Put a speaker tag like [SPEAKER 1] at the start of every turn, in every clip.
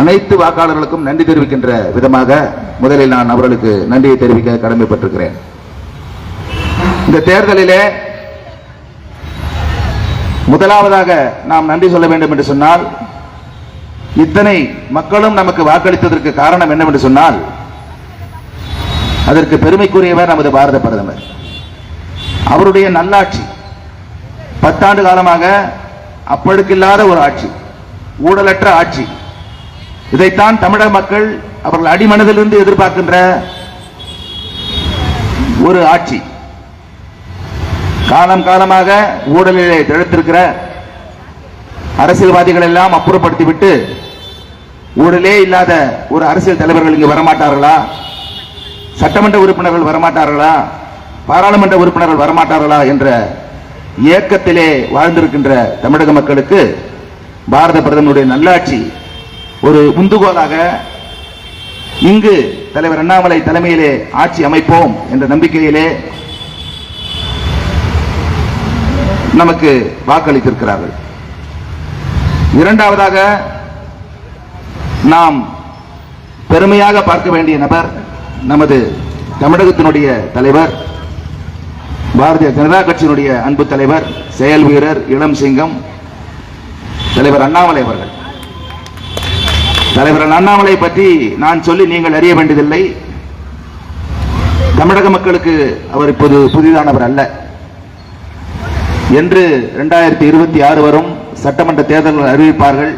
[SPEAKER 1] அனைத்து வாக்காளர்களுக்கும் நன்றி தெரிவிக்கின்ற விதமாக முதலில் நான் அவர்களுக்கு நன்றியை தெரிவிக்க கடமைப்பட்டிருக்கிறேன். இந்த தேர்தலிலே முதலாவதாக நாம் நன்றி சொல்ல வேண்டும் என்று சொன்னால் இத்தனை மக்களும் நமக்கு வாக்களித்ததற்கு காரணம் என்னவென்று சொன்னால் அதற்கு பெருமைக்குரியவர் நமது பாரத பிரதமர். அவருடைய நல்லாட்சி பத்தாண்டு காலமாக அப்பழுக்கில்லாத ஒரு ஆட்சி ஊழலற்ற ஆட்சி இதைத்தான் தமிழக மக்கள் அவர்கள் அடிமனதிலிருந்து எதிர்பார்க்கின்ற ஒரு ஆட்சி. காலம் காலமாக ஊழலிலே திழத்திருக்கிற அரசியல்வாதிகள் எல்லாம் அப்புறப்படுத்திவிட்டு ஊழலே இல்லாத ஒரு அரசியல் தலைவர்கள் இங்கு வரமாட்டார்களா? சட்டமன்ற உறுப்பினர்கள் வரமாட்டார்களா? பாராளுமன்ற உறுப்பினர்கள் வரமாட்டார்களா என்ற ஏக்கத்திலே வாழ்ந்திருக்கின்ற தமிழக மக்களுக்கு பாரத பிரதமருடைய நல்லாட்சி ஒரு உந்துகோலாக இங்கு தலைவர் அண்ணாமலை தலைமையிலே ஆட்சி அமைப்போம் என்ற நம்பிக்கையிலே நமக்கு வாக்களித்திருக்கிறார்கள். இரண்டாவதாக நாம் பெருமையாக பார்க்க வேண்டிய நபர் நமது தமிழகத்தினுடைய தலைவர் பாரதிய ஜனதா கட்சியினுடைய அன்பு தலைவர் செயல் வீரர் இளம் சிங்கம் தலைவர் அண்ணாமலை அவர்கள். தலைவர் அண்ணாமலை பற்றி நான் சொல்லி நீங்கள் அறிய வேண்டியதில்லை. தமிழக மக்களுக்கு அவர் இப்போது புதிதானவர் அல்ல. என்று இரண்டாயிரத்தி இருபத்தி ஆறு வரும் சட்டமன்ற தேர்தல்கள் அறிவிப்பார்கள்.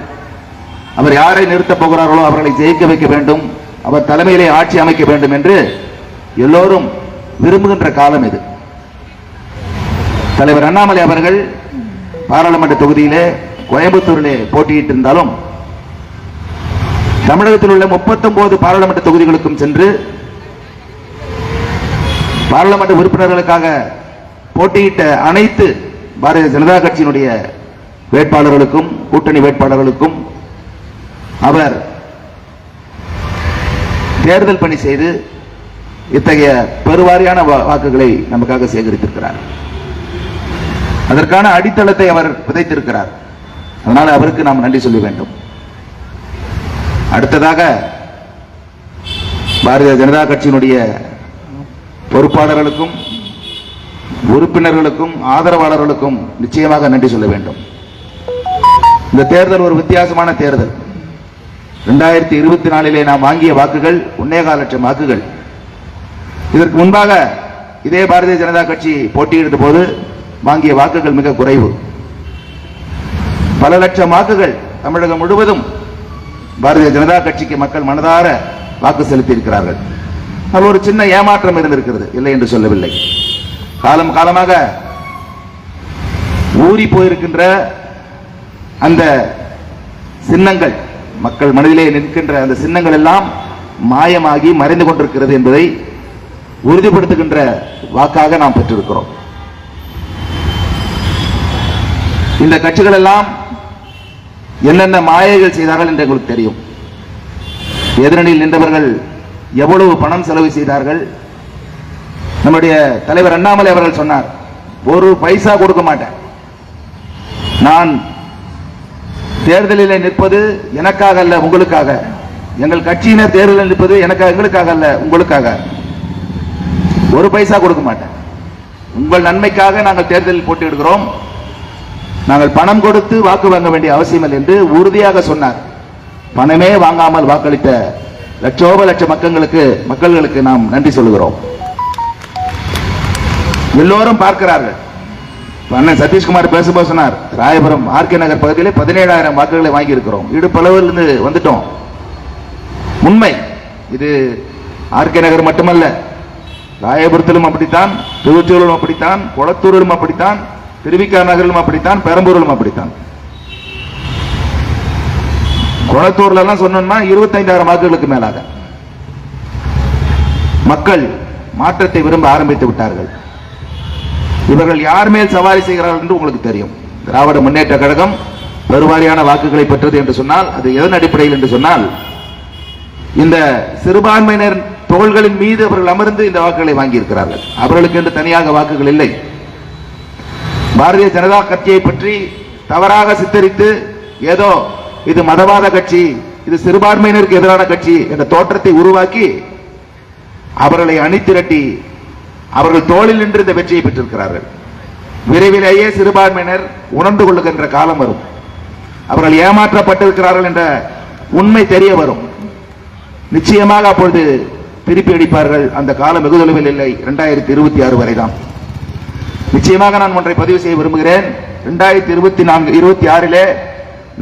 [SPEAKER 1] அவர் யாரை நிறுத்தப் போகிறார்களோ அவர்களை ஜெயிக்க வைக்க வேண்டும். அவர் தலைமையிலே ஆட்சி அமைக்க வேண்டும் என்று எல்லோரும் விரும்புகின்ற காலம் இது. தலைவர் அண்ணாமலை அவர்கள் பாராளுமன்ற தொகுதியிலே கோயம்புத்தூரிலே போட்டியிட்டிருந்தாலும் தமிழகத்தில் உள்ள 39 பாராளுமன்ற தொகுதிகளுக்கும் சென்று பாராளுமன்ற உறுப்பினர்களுக்காக போட்டியிட்ட அனைத்து பாரதிய ஜனதா கட்சியினுடைய வேட்பாளர்களுக்கும் கூட்டணி வேட்பாளர்களுக்கும் அவர் தேர்தல் பணி செய்து இத்தகைய பெருவாரியான வா- வாக்குகளை நமக்காக சேகரித்திருக்கிறார். அதற்கான அடித்தளத்தை அவர் விதைத்திருக்கிறார். அதனால் அவருக்கு நாம் நன்றி சொல்ல வேண்டும். அடுத்ததாக பாரதிய ஜனதா கட்சியினுடைய பொறுப்பாளர்களுக்கும் உறுப்பினர்களுக்கும் ஆதரவாளர்களுக்கும் நிச்சயமாக நன்றி சொல்ல வேண்டும். இந்த தேர்தல் ஒரு வித்தியாசமான தேர்தல். இரண்டாயிரத்தி இருபத்தி நாலிலே நாம் வாங்கிய வாக்குகள் ஒன்னேகால் லட்சம் வாக்குகள். இதற்கு முன்பாக இதே பாரதிய ஜனதா கட்சி போட்டியிட்ட போது வாங்கிய வாக்குகள் மிக குறைவு. பல லட்சம் வாக்குகள் தமிழகம் முழுவதும் பாரதிய ஜனதா கட்சிக்கு மக்கள் மனதார வாக்கு செலுத்தி இருக்கிறார்கள் அது ஒரு சின்ன ஏமாற்றம் இருந்திருக்கிறது இல்லை என்று சொல்லவில்லை. காலம் காலமாக ஊறி போயிருக்கின்ற அந்த சின்னங்கள் மக்கள் மனதிலே நிற்கின்ற அந்த சின்னங்கள் எல்லாம் மாயமாகி மறைந்து கொண்டிருக்கிறது என்பதை உறுதிப்படுத்துகின்ற வாக்காக நாம் பெற்றிருக்கிறோம். இந்த கட்சிகள் எல்லாம் என்னென்ன மாயைகள் செய்தார்கள் என்று எங்களுக்கு தெரியும். எதிரணியில் நின்றவர்கள் எவ்வளவு பணம் செலவு செய்தார்கள். நம்முடைய தலைவர் அண்ணாமலை அவர்கள் சொன்னார் ஒரு பைசா கொடுக்க மாட்டேன். நான் தேர்தலில் நிற்பது எனக்காக அல்ல உங்களுக்காக. எங்கள் கட்சியினர் தேர்தலில் நிற்பது எனக்காக எங்களுக்காக அல்ல உங்களுக்காக. ஒரு பைசா கொடுக்க மாட்டேன். உங்கள் நன்மைக்காக நாங்கள் தேர்தலில் போட்டியிடுகிறோம். நாங்கள் பணம் கொடுத்து வாக்கு வாங்க வேண்டிய அவசியம் இல்லை என்று உறுதியாக சொன்னார். பணமே வாங்காமல் வாக்களித்த லட்சோப லட்ச மக்களுக்கு மக்களுக்கு நாம் நன்றி சொல்கிறோம் எல்லோரும் பார்க்கிறார்கள். அண்ணன் சதீஷ்குமார் பேசும்போது சொன்னார் ராயபுரம் ஆர்கே நகர் பகுதியிலே பதினேழாயிரம் வாக்குகளை வாங்கி இருக்கிறோம் இடுப்பளவிலிருந்து வந்துட்டோம். உண்மை. இது ஆர்கே நகர் மட்டுமல்ல. ராயபுரத்திலும் அப்படித்தான் திருவொற்றியூரிலும் அப்படித்தான் குளத்தூரிலும் அப்படித்தான் திருவிக்கா நகரிலும் அப்படித்தான் பெரம்பூரிலும் அப்படித்தான். குளத்தூர்ல எல்லாம் சொன்னோம்னா இருபத்தைந்தாயிரம் வாக்குகளுக்கு மேலாக. மக்கள் மாற்றத்தை விரும்ப ஆரம்பித்து விட்டார்கள். இவர்கள் யார் மேல் சவாரி செய்கிறார்கள் என்று உங்களுக்கு தெரியும். திராவிட முன்னேற்ற கழகம் பெருவாரியான வாக்குகளை பெற்றது என்று சொன்னால் அது எதன் அடிப்படையில் என்று சொன்னால் இந்த சிறுபான்மையினர் தோள்களின் மீது அவர்கள் அமர்ந்து இந்த வாக்குகளை வாங்கியிருக்கிறார்கள். அவர்களுக்கு என்று தனியாக வாக்குகள் இல்லை. பாரதிய ஜனதா கட்சியை பற்றி தவறாக சித்தரித்து ஏதோ இது மதவாத கட்சி இது சிறுபான்மையினருக்கு எதிரான கட்சி என்ற தோற்றத்தை உருவாக்கி அவர்களை அணித்திரட்டி அவர்கள் தோளில் நின்று இந்த வெற்றியை பெற்றிருக்கிறார்கள். விரைவிலேயே சிறுபான்மையினர் உணர்ந்து கொள்ளுகின்ற காலம் வரும். அவர்கள் ஏமாற்றப்பட்டிருக்கிறார்கள் என்ற உண்மை தெரிய வரும். நிச்சயமாக அப்பொழுது திருப்பி அடிப்பார்கள். அந்த காலம் வெகுதொலைவில் இல்லை. இரண்டாயிரத்தி இருபத்தி ஆறு வரைதான். நிச்சயமாக நான் ஒன்றை பதிவு செய்ய விரும்புகிறேன். இரண்டாயிரத்தி இருபத்தி நான்கு இருபத்தி ஆறிலே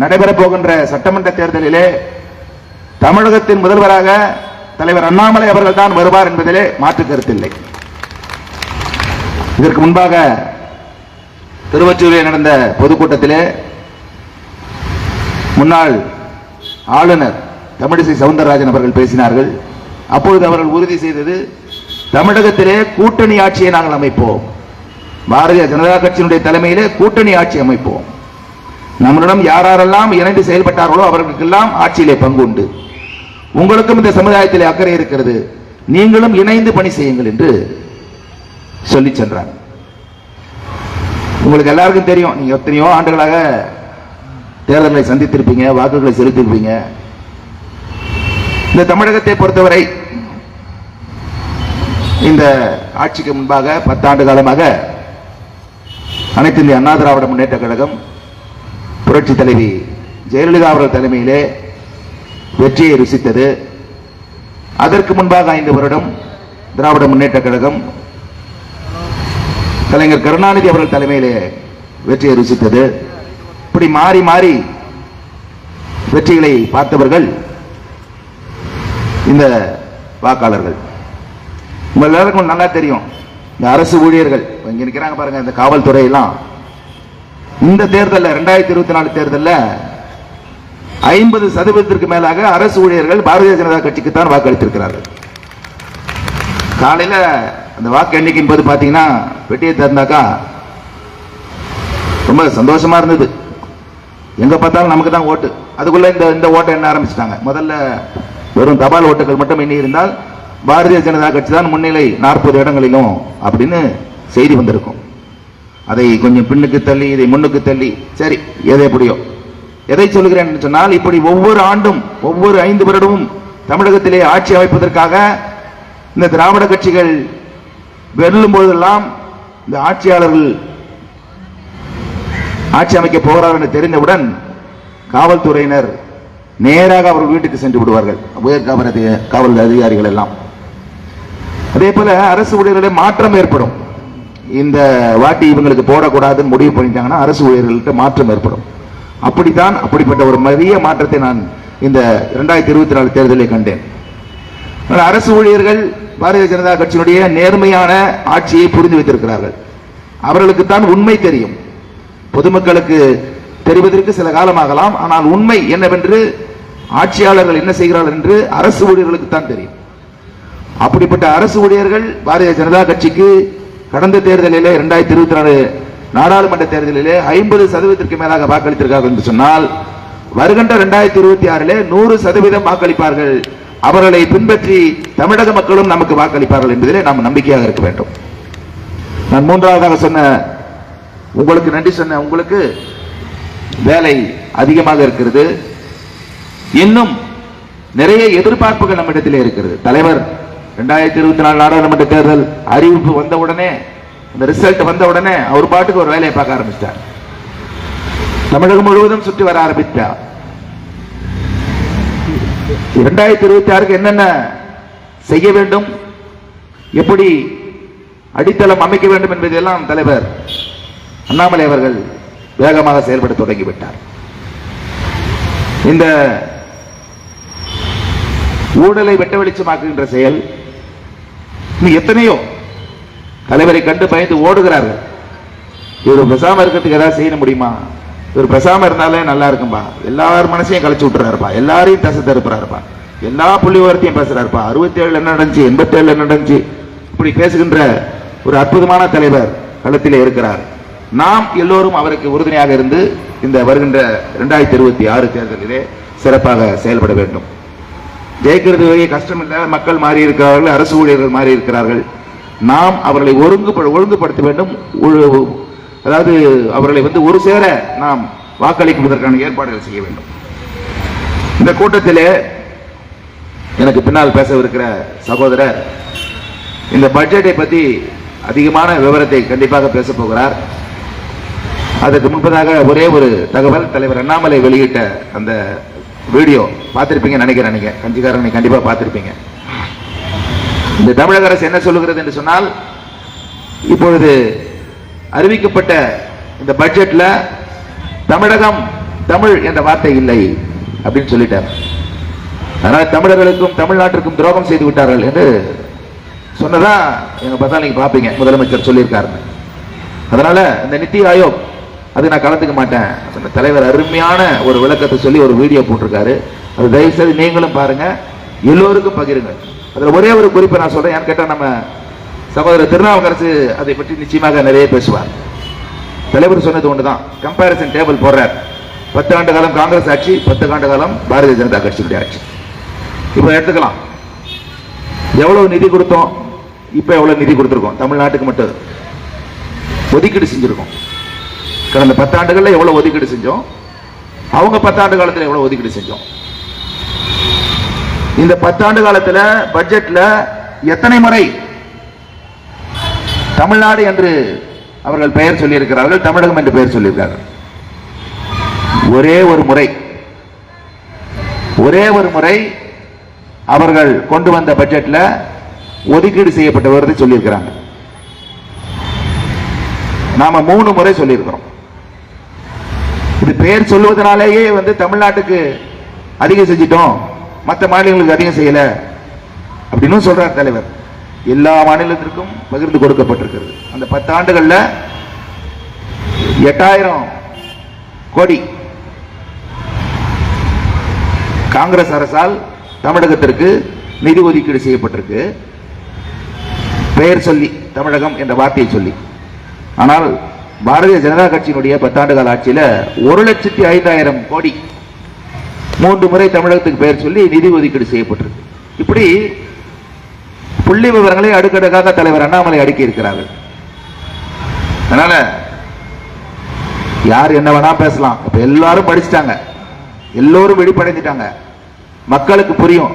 [SPEAKER 1] நடைபெறப் போகின்ற சட்டமன்ற தேர்தலிலே தமிழகத்தின் முதல்வராக தலைவர் அண்ணாமலை அவர்கள் தான் வருவார் என்பதிலே மாற்று கருத்தில்லை இதற்கு முன்பாக திருவச்சூரில் நடந்த பொதுக்கூட்டத்திலே முன்னாள் ஆளுநர் தமிழிசை சவுந்தரராஜன் அவர்கள் பேசினார்கள். அப்பொழுது அவர்கள் உறுதி செய்தது தமிழகத்திலே கூட்டணி ஆட்சியை நாங்கள் அமைப்போம். பாரதிய ஜனதா கட்சியினுடைய தலைமையிலே கூட்டணி ஆட்சி அமைப்போம். நம்மளிடம் யாரெல்லாம் இணைந்து செயல்பட்டார்களோ அவர்களுக்கெல்லாம் ஆட்சியிலே பங்கு உண்டு. உங்களுக்கும் இந்த சமுதாயத்தில் அக்கறை இருக்கிறது. நீங்களும் இணைந்து பணி செய்யுங்கள் என்று சொல்லி சென்றார். உங்களுக்கு எல்லாருக்கும் தெரியும் நீங்க எத்தனையோ ஆண்டுகளாக தேர்தலை சந்தித்திருப்பீங்க வாக்குகளை செலுத்திருப்பீங்க. இந்த தமிழகத்தை பொறுத்தவரை இந்த ஆட்சிக்கு முன்பாக பத்தாண்டு காலமாக அனைத்து இந்திய அண்ணா திராவிட முன்னேற்ற கழகம் புரட்சி தலைவி ஜெயலலிதா அவர்கள் தலைமையிலே வெற்றியை ருசித்தது. அதற்கு முன்பாக ஐந்து வருடம் திராவிட முன்னேற்ற கழகம் கலைஞர் கருணாநிதி அவர்கள் தலைமையிலே வெற்றியை ருசித்தது. இப்படி மாறி மாறி வெற்றிகளை பார்த்தவர்கள் இந்த வாக்காளர்கள். உங்கள் எல்லாருக்கும் நல்லா தெரியும். இந்த அரசு ஊழியர்கள் இப்ப இங்க நிக்கிறாங்க பாருங்க இந்த காவல்துறையெல்லாம். இந்த தேர்தலில் ரெண்டாயிரத்தி இருபத்தி நாலு தேர்தலில் ஐம்பது சதவீதத்திற்கு மேலாக அரசு ஊழியர்கள் பாரதிய ஜனதா கட்சிக்கு தான் வாக்களித்திருக்கிறார்கள். காலையில அந்த வாக்கு எண்ணிக்கையின் போது பார்த்தீங்கன்னா பெட்டியை திறந்தாக்கா ரொம்ப சந்தோஷமா இருந்தது. எங்கே பார்த்தாலும் நமக்கு தான் ஓட்டு. அதுக்குள்ளே இந்த இந்த ஓட்டை எண்ண ஆரம்பிச்சிட்டாங்க. முதல்ல வெறும் தபால் ஓட்டுகள் மட்டும் எண்ணி இருந்தால் பாரதிய ஜனதா கட்சி தான் முன்னிலை நாற்பது இடங்களிலும் அப்படின்னு செய்தி வந்திருக்கும். அதை கொஞ்சம் பின்னுக்கு தள்ளி இதை முன்னுக்கு தள்ளி சரி எதை எப்படியோ. எதை சொல்கிறேன் என்று சொன்னால் இப்படி ஒவ்வொரு ஆண்டும் ஒவ்வொரு ஐந்து வருடமும் தமிழகத்திலே ஆட்சி அமைப்பதற்காக இந்த திராவிட கட்சிகள் வெல்லும் போதெல்லாம் இந்த ஆட்சியாளர்கள் ஆட்சி அமைக்க போகிறார் என்று தெரிந்தவுடன் காவல்துறையினர் நேராக அவர்கள் வீட்டுக்கு சென்று விடுவார்கள். உயர் காவல் காவல் அதிகாரிகள் எல்லாம். அதே போல அரசு ஊழியர்களிடம் மாற்றம் ஏற்படும். இந்த வாட்டி இவங்களுக்கு போடக்கூடாதுன்னு முடிவு பண்ணிட்டாங்கன்னா அரசு ஊழியர்கள்ட்ட மாற்றம் ஏற்படும். அப்படித்தான் அப்படிப்பட்ட ஒரு பெரிய மாற்றத்தை நான் இந்த இரண்டாயிரத்தி இருபத்தி நாலு தேர்தலில் கண்டேன். ஆனால் அரசு ஊழியர்கள் பாரதிய ஜனதா கட்சியினுடைய நேர்மையான ஆட்சியை புரிந்து வைத்திருக்கிறார்கள். அவர்களுக்கு தான் உண்மை தெரியும். பொதுமக்களுக்கு தெரிவதற்கு சில காலமாகலாம் ஆனால் உண்மை என்னவென்று ஆட்சியாளர்கள் என்ன செய்கிறார்கள் என்று அரசு ஊழியர்களுக்கு தான் தெரியும். அப்படிப்பட்ட அரசு ஊழியர்கள் பாரதிய ஜனதா கட்சிக்கு கடந்த தேர்தலிலே இரண்டாயிரத்தி இருபத்தி நாலு நாடாளுமன்ற தேர்தலிலே ஐம்பது சதவீதத்திற்கு மேலாக வாக்களித்திருக்கார்கள் என்று சொன்னால் வருகின்ற இரண்டாயிரத்தி இருபத்தி ஆறிலே நூறு சதவீதம் வாக்களிப்பார்கள். அவர்களை பின்பற்றி தமிழக மக்களும் நமக்கு வாக்களிப்பார்கள் என்பதிலே நாம் நம்பிக்கையாக இருக்க வேண்டும். நான் மூன்றாவதாக சொன்ன உங்களுக்கு நன்றி சொன்ன உங்களுக்கு வேலை அதிகமாக இருக்கிறது. இன்னும் நிறைய எதிர்பார்ப்புகள் நம்மிடத்திலே இருக்கிறது. தலைவர் ரெண்டாயிரத்தி இருபத்தி நாலு நாடாளுமன்ற தேர்தல் அறிவிப்பு வந்த உடனே இந்த ரிசல்ட் வந்த உடனே அவர் பாட்டுக்கு ஒரு வேலையை பார்க்க ஆரம்பிச்சிட்டார். தமிழகம் முழுவதும் சுற்றி வர ஆரம்பித்தார் இரண்டாயிரத்தி இருபத்தி ஆறுக்கு என்னென்ன செய்ய வேண்டும்? எப்படி அடித்தளம் அமைக்க வேண்டும் என்பதெல்லாம் தலைவர் அண்ணாமலை அவர்கள் வேகமாக செயல்பட தொடங்கிவிட்டார். இந்த ஊழலை வெட்ட வெளிச்சமாக்குகின்ற செயல் இன்னும் எத்தனையோ தலைவரை கண்டு பயந்து ஓடுகிறார்கள். இவர் பிரசாம இருக்கிறதுக்கு ஏதாவது செய்ய முடியுமா? இவர் பிரசாம இருந்தாலே நல்லா இருக்கும்பா. எல்லார் மனசையும் கழிச்சு விட்டுறாருப்பா. எல்லாரையும் தசை தருப்புறாருப்பா. எல்லா புள்ளி விவரத்தையும் பேசுறாருப்பா. அறுபத்தி ஏழுல என்ன நடந்துச்சு? எண்பத்தி ஏழுல என்ன நடந்துச்சு? இப்படி பேசுகின்ற ஒரு அற்புதமான தலைவர் களத்தில் இருக்கிறார். நாம் எல்லோரும் அவருக்கு உறுதுணையாக இருந்து இந்த வருகின்ற இரண்டாயிரத்தி இருபத்தி ஆறு தேர்தலிலே சிறப்பாக செயல்பட வேண்டும். ஜெயிக்கிறது வரைய கஷ்டம் இல்லை மக்கள் மாறி இருக்கிறார்கள் அரசு ஊழியர்கள் மாறி இருக்கிறார்கள் நாம் அவர்களை ஒருங்கு ஒழுங்குபடுத்த வேண்டும். அதாவது அவர்களை வந்து ஒரு சேர நாம் வாக்களிப்பதற்கான ஏற்பாடுகள் செய்ய வேண்டும். இந்த கூட்டத்திலே எனக்கு பின்னால் பேசவிருக்கிற சகோதரர் இந்த பட்ஜெட்டை பற்றி அதிகமான விவரத்தை கண்டிப்பாக பேசப் போகிறார். அதற்கு முன்பதாக ஒரே ஒரு தகவல் தலைவர் அண்ணாமலை வெளியிட்ட அந்த வீடியோ பார்த்திருப்பீங்க நினைக்கிறேன் நீங்க. நீ கண்டிப்பா பார்த்திருப்பீங்க. இந்த தமிழக அரசு என்ன சொல்லுகிறது என்று சொன்னால் இப்பொழுது அறிவிக்கப்பட்ட இந்த பட்ஜெட்ல தமிழகம் தமிழ் என்ற வார்த்தை இல்லை அப்படின்னு சொல்லிட்டார். அதனால தமிழர்களுக்கும் தமிழ்நாட்டிற்கும் துரோகம் செய்து விட்டார்கள் என்று சொன்னதா எங்க பார்த்தா நீங்க பார்ப்பீங்க. முதலமைச்சர் சொல்லியிருக்காரு அதனால இந்த நித்தி ஆயோக் அது நான் கலந்துக்க மாட்டேன். அந்த தலைவர் அருமையான ஒரு விளக்கத்தை சொல்லி ஒரு வீடியோ போட்டிருக்காரு. அது தயவு செய்து நீங்களும் பாருங்க. எல்லோருக்கும் பகிருங்க அதில் ஒரே ஒரு குறிப்பை நான் சொல்றேன். ஏன்னு கேட்டால் நம்ம சகோதரர் திருநாவுக்கரசு அதை பற்றி நிச்சயமாக நிறைய பேசுவார். தலைவர் சொன்னது ஒண்ணுதான். கம்பாரிசன் டேபிள் போடுறார். பத்து ஆண்டு காலம் காங்கிரஸ் ஆட்சி பத்து ஆண்டு காலம் பாரதிய ஜனதா கட்சியுடைய ஆட்சி. இப்போ எடுத்துக்கலாம். எவ்வளவு நிதி கொடுத்தோம்? இப்போ எவ்வளவு நிதி கொடுத்துருக்கோம்? தமிழ்நாட்டுக்கு மட்டும். ஒதுக்கீடு செஞ்சுருக்கோம். கடந்த பத்தாண்டுகளில் எவ்வளவு ஒதுக்கீடு செஞ்சோம்? அவங்க பத்தாண்டு காலத்துல எவ்வளவு ஒதுக்கீடு செஞ்சோம்? இந்த பத்தாண்டு காலத்துல பட்ஜெட்ல எத்தனை முறை தமிழ்நாடு என்று அவர்கள் பெயர் சொல்லியிருக்கிறார்கள் தமிழகம் என்று பெயர் சொல்லியிருக்கிறார்கள். ஒரே ஒரு முறை ஒரே ஒரு முறை அவர்கள் கொண்டு வந்த பட்ஜெட்ல ஒதுக்கீடு செய்யப்பட்ட விவரத்தை சொல்லியிருக்கிறாங்க. நாம மூணு முறை சொல்லியிருக்கிறோம். இது பெயர் சொல்லுவதனாலேயே வந்து தமிழ்நாட்டுக்கு அதிகம் செஞ்சிட்டோம். மற்ற மாநிலங்களுக்கு அதிகம் செய்யல. அப்படின்னு சொல்றார் தலைவர். எல்லா மாநிலத்திற்கும் பகிர்ந்து கொடுக்கப்பட்டிருக்கிறது. அந்த பத்து எட்டாயிரம் கோடி காங்கிரஸ் அரசால் தமிழகத்திற்கு நிதி ஒதுக்கீடு செய்யப்பட்டிருக்கு. பெயர் சொல்லி தமிழகம் என்ற வார்த்தையை சொல்லி. ஆனால் பாரதிய ஜனதா கட்சியினுடைய பத்தாண்டு கால ஆட்சியில ஒரு லட்சத்தி ஐந்தாயிரம் கோடி மூன்று முறை தமிழகத்துக்கு பெயர் சொல்லி நிதி ஒதுக்கீடு செய்யப்பட்டிருக்கு. இப்படி புள்ளி விவரங்களை அடுக்கடுக்காக தலைவர் அண்ணாமலை அடுக்கி இருக்கிறார்கள் அதனால யார் என்ன வேணா பேசலாம். இப்ப எல்லாரும் படிச்சுட்டாங்க. எல்லோரும் வெளிப்படைஞ்சிட்டாங்க மக்களுக்கு புரியும்.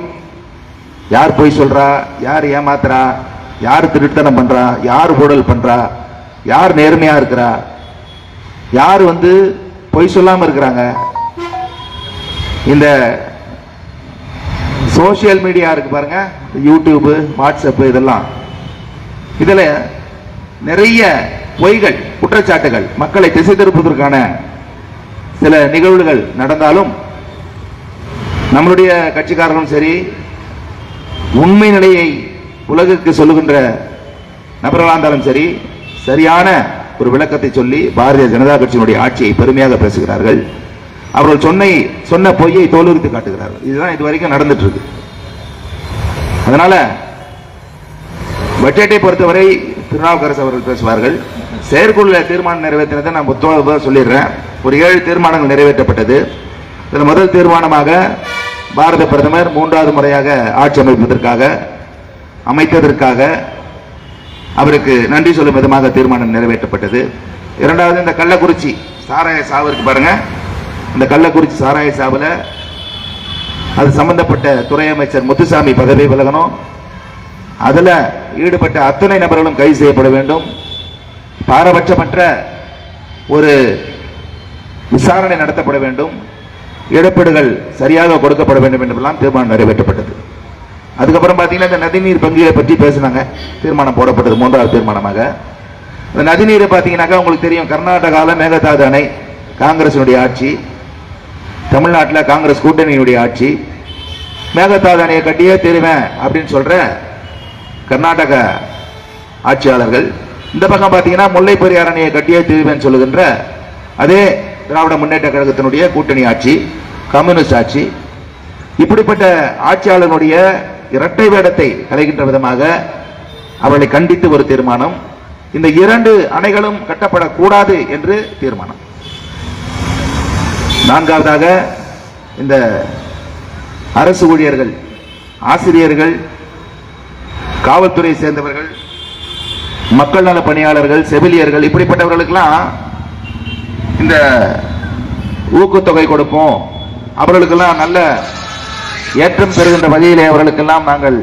[SPEAKER 1] யார் பொய் சொல்றா? யார் ஏமாத்துறா? யார் திருட்டுத்தனம் பண்றா? யார் ஊழல் பண்றா? யார் நேர்மையா இருக்கிறா? யார் வந்து பொய் சொல்லாம இருக்கிறாங்க? இந்த சோசியல் மீடியா இருக்கு பாருங்க. யூடியூப் வாட்ஸ்அப் இதெல்லாம். இதுல நிறைய பொய்கள் குற்றச்சாட்டுகள் மக்களை திசை திருப்பதற்கான சில நிகழ்வுகள் நடந்தாலும் நம்மளுடைய கட்சிக்காரர்களும் சரி உண்மை நிலையை உலகுக்கு சொல்லுகின்ற நபர்களாக இருந்தாலும் சரி சரியான ஒரு விளக்கத்தை சொல்லி பாரதிய ஜனதா கட்சியினுடைய ஆட்சியை பெருமையாக பேசுகிறார்கள். அவர்கள் சொன்னை சொன்ன பொய்யை தோலுரித்து காட்டுகிறார்கள். இதுதான் இது வரைக்கும் நடந்துட்டு இருக்கு அதனால பட்ஜெட்டை பொறுத்தவரை திருநாவுக்கரசு அவர்கள் பேசுவார்கள். செயற்குழு தீர்மானம் நிறைவேற்றினதை நான் புத்தகமாக சொல்லிடுறேன். ஒரு ஏழு தீர்மானங்கள் நிறைவேற்றப்பட்டது. இதில் முதல் தீர்மானமாக பாரத பிரதமர் மூன்றாவது முறையாக ஆட்சி அமைப்பதற்காக அமைத்ததற்காக அவருக்கு நன்றி சொல்லும் விதமாக தீர்மானம் நிறைவேற்றப்பட்டது. இரண்டாவது இந்த கள்ளக்குறிச்சி சாராய சாவு இருக்கு பாருங்க. இந்த கள்ளக்குறிச்சி சாராய சாவில் அது சம்பந்தப்பட்ட துறை அமைச்சர் முத்துசாமி பதவி விலகணும். அதில் ஈடுபட்ட அத்தனை நபர்களும் கைது செய்யப்பட வேண்டும். பாரபட்சமற்ற ஒரு விசாரணை நடத்தப்பட வேண்டும். இழப்பீடுகள் சரியாக கொடுக்கப்பட வேண்டும் என்றெல்லாம் தீர்மானம் நிறைவேற்றப்பட்டது. அதுக்கப்புறம் பார்த்தீங்கன்னா இந்த நதிநீர் பங்குகளை பற்றி பேசினாங்க. தீர்மானம் போடப்பட்டது மூன்றாவது தீர்மானமாக. இந்த நதிநீரை பார்த்தீங்கன்னாக்கா உங்களுக்கு தெரியும் கர்நாடகாவில் மேகதாது அணை காங்கிரசினுடைய ஆட்சி தமிழ்நாட்டில் காங்கிரஸ் கூட்டணியினுடைய ஆட்சி. மேகதாது அணையை கட்டியே தெரிவேன் அப்படின்னு சொல்கிற கர்நாடக ஆட்சியாளர்கள் இந்த பக்கம் பார்த்தீங்கன்னா முல்லை பெரியார் அணையை கட்டியே தீருவேன் சொல்லுகின்ற அதே திராவிட முன்னேற்ற கழகத்தினுடைய கூட்டணி ஆட்சி கம்யூனிஸ்ட் ஆட்சி. இப்படிப்பட்ட ஆட்சியாளர்களுடைய இரட்டை வேடத்தை கலைகின்ற விதமாக அவளை கண்டித்து ஒரு தீர்மானம். இந்த இரண்டு அணைகளும் கட்டப்படக்கூடாது என்று தீர்மானம். நான்காவதாக இந்த அரசு ஊழியர்கள் ஆசிரியர்கள் காவல்துறையை சேர்ந்தவர்கள் மக்கள் நல பணியாளர்கள் செவிலியர்கள் இப்படிப்பட்டவர்களுக்கெல்லாம் இந்த ஊக்கத்தொகை கொடுப்போம். அவர்களுக்கெல்லாம் நல்ல ஏற்றம் பெறுகின்ற வகையிலே அவர்களுக்கெல்லாம் நாங்கள்